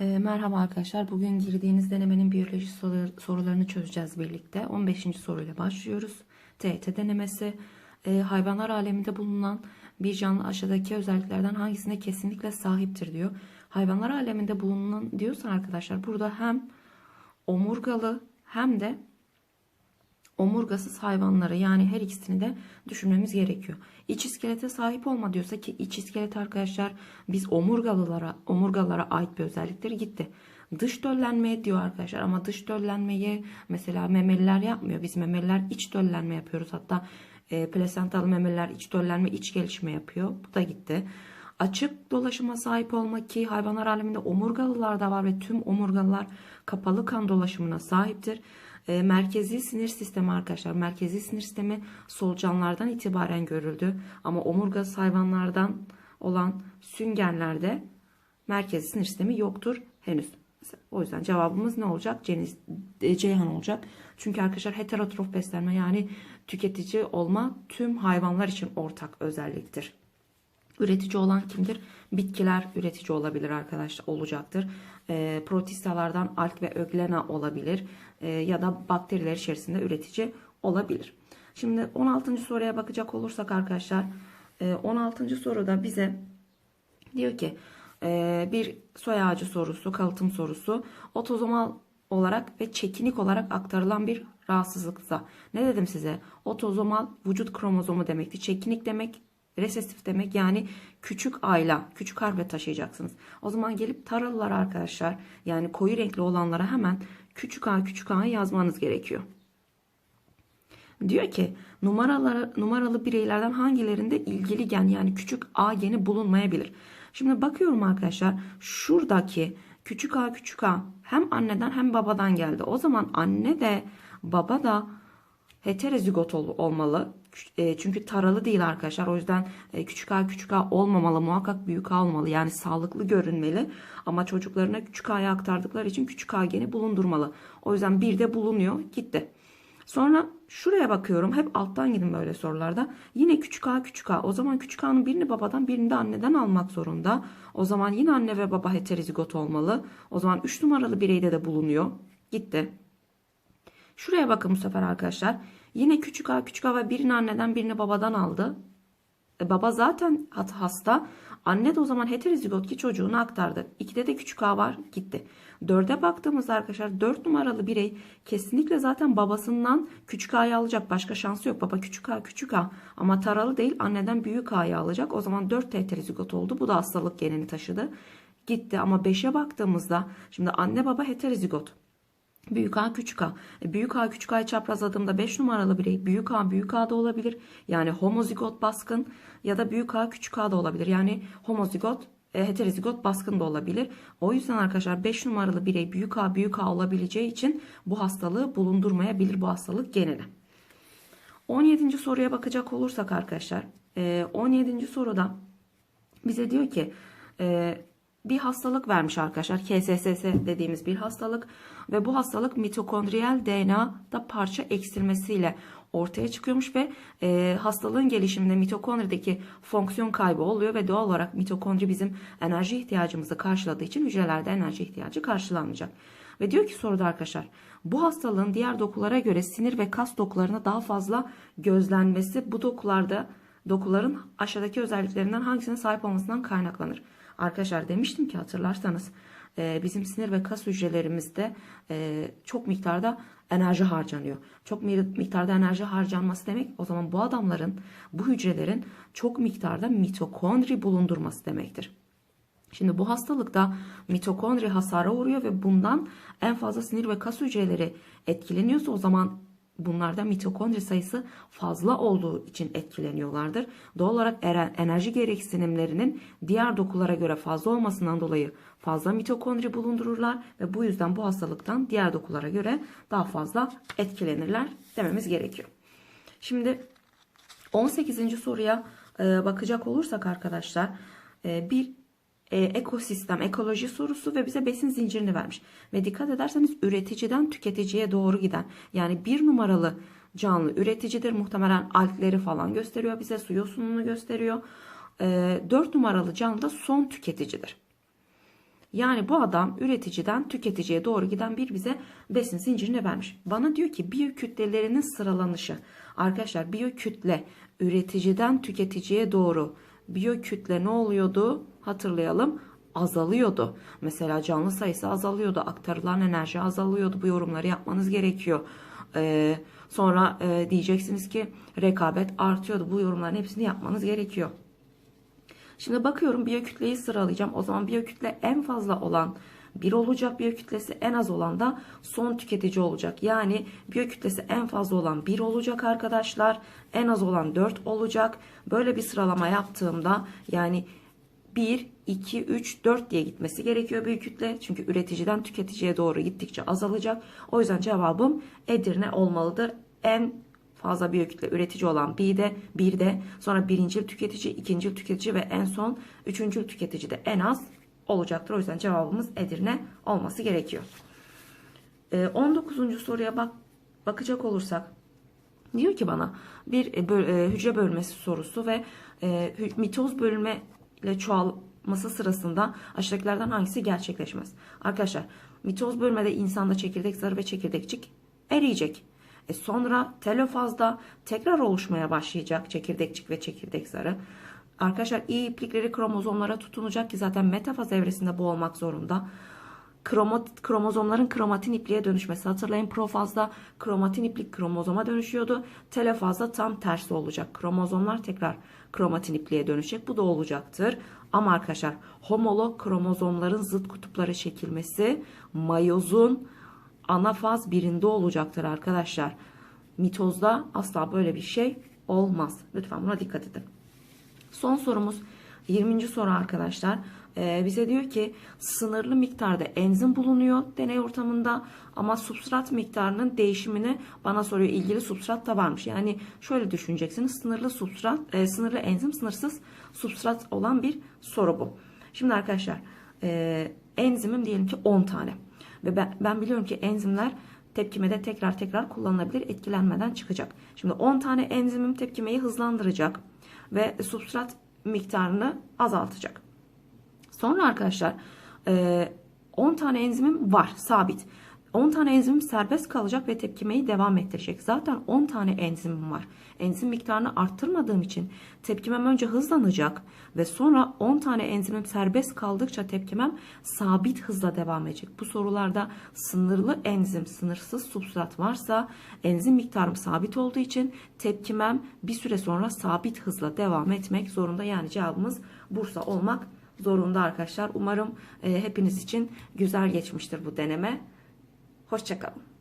E, merhaba arkadaşlar. Bugün girdiğiniz denemenin biyoloji soru- sorularını çözeceğiz birlikte. 15. soruyla başlıyoruz. TET denemesi. E, hayvanlar aleminde bulunan bir canlı aşağıdaki özelliklerden hangisine kesinlikle sahiptir diyor. Hayvanlar aleminde bulunan diyorsan arkadaşlar burada hem omurgalı hem de omurgasız hayvanları yani her ikisini de düşünmemiz gerekiyor. İç iskelete sahip olma diyorsa ki iç iskelet arkadaşlar biz omurgalılara omurgalara ait bir özelliktir gitti. Dış döllenme diyor arkadaşlar ama dış döllenmeyi mesela memeliler yapmıyor. Biz memeliler iç döllenme yapıyoruz. Hatta e, plasentalı memeliler iç döllenme iç gelişme yapıyor. Bu da gitti. Açık dolaşıma sahip olmak ki hayvanlar aleminde omurgalılar da var ve tüm omurgalılar kapalı kan dolaşımına sahiptir. E, merkezi sinir sistemi arkadaşlar. Merkezi sinir sistemi solucanlardan itibaren görüldü. Ama omurgasız hayvanlardan olan süngerlerde merkezi sinir sistemi yoktur henüz. O yüzden cevabımız ne olacak? Ceniz, e, Ceyhan olacak. Çünkü arkadaşlar heterotrof beslenme yani tüketici olma tüm hayvanlar için ortak özelliktir. Üretici olan kimdir? Bitkiler üretici olabilir arkadaşlar olacaktır. E, protistalardan alg ve öglena olabilir ya da bakteriler içerisinde üretici olabilir. Şimdi 16. soruya bakacak olursak arkadaşlar e, 16. soruda bize diyor ki e, bir soy ağacı sorusu, kalıtım sorusu otozomal olarak ve çekinik olarak aktarılan bir rahatsızlıksa. Ne dedim size? Otozomal vücut kromozomu demekti. Çekinik demek resesif demek yani küçük ayla, küçük harfe taşıyacaksınız. O zaman gelip taralılar arkadaşlar yani koyu renkli olanlara hemen küçük a küçük a yazmanız gerekiyor. Diyor ki numaraları, numaralı bireylerden hangilerinde ilgili gen yani küçük a geni bulunmayabilir. Şimdi bakıyorum arkadaşlar şuradaki küçük a küçük a hem anneden hem babadan geldi. O zaman anne de baba da heterozigot ol- olmalı. E, çünkü taralı değil arkadaşlar. O yüzden e, küçük a küçük a olmamalı. Muhakkak büyük a olmalı. Yani sağlıklı görünmeli. Ama çocuklarına küçük a'ya aktardıkları için küçük a geni bulundurmalı. O yüzden bir de bulunuyor. Gitti. Sonra şuraya bakıyorum. Hep alttan gidin böyle sorularda. Yine küçük a küçük a. O zaman küçük a'nın birini babadan birini de anneden almak zorunda. O zaman yine anne ve baba heterozigot olmalı. O zaman 3 numaralı bireyde de bulunuyor. Gitti. Şuraya bakın bu sefer arkadaşlar. Yine küçük a küçük a ve birini anneden birini babadan aldı. E, baba zaten hasta. Anne de o zaman heterozigot ki çocuğunu aktardı. İkide de küçük a var gitti. Dörde baktığımızda arkadaşlar dört numaralı birey kesinlikle zaten babasından küçük a'yı alacak. Başka şansı yok. Baba küçük a küçük a ama taralı değil anneden büyük a'yı alacak. O zaman dört de heterozigot oldu. Bu da hastalık genini taşıdı. Gitti ama beşe baktığımızda şimdi anne baba heterozigot. Büyük A küçük A. E, büyük A küçük A'yı çaprazladığımda 5 numaralı birey büyük A büyük A da olabilir. Yani homozigot baskın ya da büyük A küçük A da olabilir. Yani homozigot e, heterozigot baskın da olabilir. O yüzden arkadaşlar 5 numaralı birey büyük A büyük A olabileceği için bu hastalığı bulundurmayabilir bu hastalık geneli. 17. soruya bakacak olursak arkadaşlar e, 17. soruda bize diyor ki e, bir hastalık vermiş arkadaşlar. KSSS dediğimiz bir hastalık ve bu hastalık mitokondriyal DNA'da parça eksilmesiyle ortaya çıkıyormuş ve e, hastalığın gelişiminde mitokondrideki fonksiyon kaybı oluyor ve doğal olarak mitokondri bizim enerji ihtiyacımızı karşıladığı için hücrelerde enerji ihtiyacı karşılanmayacak. Ve diyor ki soruda arkadaşlar bu hastalığın diğer dokulara göre sinir ve kas dokularına daha fazla gözlenmesi bu dokularda dokuların aşağıdaki özelliklerinden hangisine sahip olmasından kaynaklanır. Arkadaşlar demiştim ki hatırlarsanız e, bizim sinir ve kas hücrelerimizde e, çok miktarda enerji harcanıyor. Çok mi- miktarda enerji harcanması demek o zaman bu adamların, bu hücrelerin çok miktarda mitokondri bulundurması demektir. Şimdi bu hastalıkta mitokondri hasara uğruyor ve bundan en fazla sinir ve kas hücreleri etkileniyorsa o zaman bunlarda mitokondri sayısı fazla olduğu için etkileniyorlardır. Doğal olarak enerji gereksinimlerinin diğer dokulara göre fazla olmasından dolayı fazla mitokondri bulundururlar ve bu yüzden bu hastalıktan diğer dokulara göre daha fazla etkilenirler dememiz gerekiyor. Şimdi 18. soruya e, bakacak olursak arkadaşlar e, bir e, ekosistem, ekoloji sorusu ve bize besin zincirini vermiş. Ve dikkat ederseniz üreticiden tüketiciye doğru giden yani bir numaralı canlı üreticidir. Muhtemelen algleri falan gösteriyor bize su yosununu gösteriyor. E, 4 numaralı canlı da son tüketicidir. Yani bu adam üreticiden tüketiciye doğru giden bir bize besin zincirini vermiş. Bana diyor ki biyokütlelerinin sıralanışı. Arkadaşlar biyokütle üreticiden tüketiciye doğru biyokütle ne oluyordu? Hatırlayalım azalıyordu. Mesela canlı sayısı azalıyordu. Aktarılan enerji azalıyordu. Bu yorumları yapmanız gerekiyor. Ee, sonra e, diyeceksiniz ki rekabet artıyordu. Bu yorumların hepsini yapmanız gerekiyor. Şimdi bakıyorum biyokütleyi sıralayacağım. O zaman biyokütle en fazla olan 1 olacak biyokütlesi en az olan da son tüketici olacak. Yani biyokütlesi en fazla olan 1 olacak arkadaşlar. En az olan 4 olacak. Böyle bir sıralama yaptığımda yani 1, 2, 3, 4 diye gitmesi gerekiyor büyük kütle. Çünkü üreticiden tüketiciye doğru gittikçe azalacak. O yüzden cevabım Edirne olmalıdır. En fazla biyokütle üretici olan B'de, bir de sonra birincil tüketici, ikincil tüketici ve en son üçüncül tüketici de en az olacaktır. O yüzden cevabımız Edirne olması gerekiyor. Ee, 19. soruya bak bakacak olursak diyor ki bana bir e, e, hücre bölmesi sorusu ve e, mitoz bölme ile çoğalması sırasında aşağıdakilerden hangisi gerçekleşmez? Arkadaşlar mitoz bölmede insanda çekirdek zarı ve çekirdekçik eriyecek. E sonra telofazda tekrar oluşmaya başlayacak çekirdekçik ve çekirdek zarı. Arkadaşlar iyi iplikleri kromozomlara tutunacak ki zaten metafaz evresinde bu olmak zorunda. Kromat, kromozomların kromatin ipliğe dönüşmesi. Hatırlayın profazda kromatin iplik kromozoma dönüşüyordu. Telefazda tam tersi olacak. Kromozomlar tekrar kromatin ipliğe dönüşecek. Bu da olacaktır. Ama arkadaşlar homolog kromozomların zıt kutupları çekilmesi mayozun ana faz birinde olacaktır arkadaşlar. Mitozda asla böyle bir şey olmaz. Lütfen buna dikkat edin. Son sorumuz 20. soru arkadaşlar. Ee, bize diyor ki sınırlı miktarda enzim bulunuyor deney ortamında ama substrat miktarının değişimini bana soruyor. İlgili substrat da varmış. Yani şöyle düşüneceksiniz. Sınırlı substrat, e, sınırlı enzim, sınırsız substrat olan bir soru bu. Şimdi arkadaşlar e, enzimim diyelim ki 10 tane. Ve ben, ben biliyorum ki enzimler tepkimede tekrar tekrar kullanılabilir etkilenmeden çıkacak. Şimdi 10 tane enzimim tepkimeyi hızlandıracak ve substrat miktarını azaltacak. Sonra arkadaşlar e, 10 tane enzimim var sabit. 10 tane enzimim serbest kalacak ve tepkimeyi devam ettirecek. Zaten 10 tane enzimim var. Enzim miktarını arttırmadığım için tepkimem önce hızlanacak ve sonra 10 tane enzimim serbest kaldıkça tepkimem sabit hızla devam edecek. Bu sorularda sınırlı enzim, sınırsız substrat varsa enzim miktarım sabit olduğu için tepkimem bir süre sonra sabit hızla devam etmek zorunda. Yani cevabımız Bursa olmak zorunda arkadaşlar. Umarım e, hepiniz için güzel geçmiştir bu deneme. Hoşçakalın.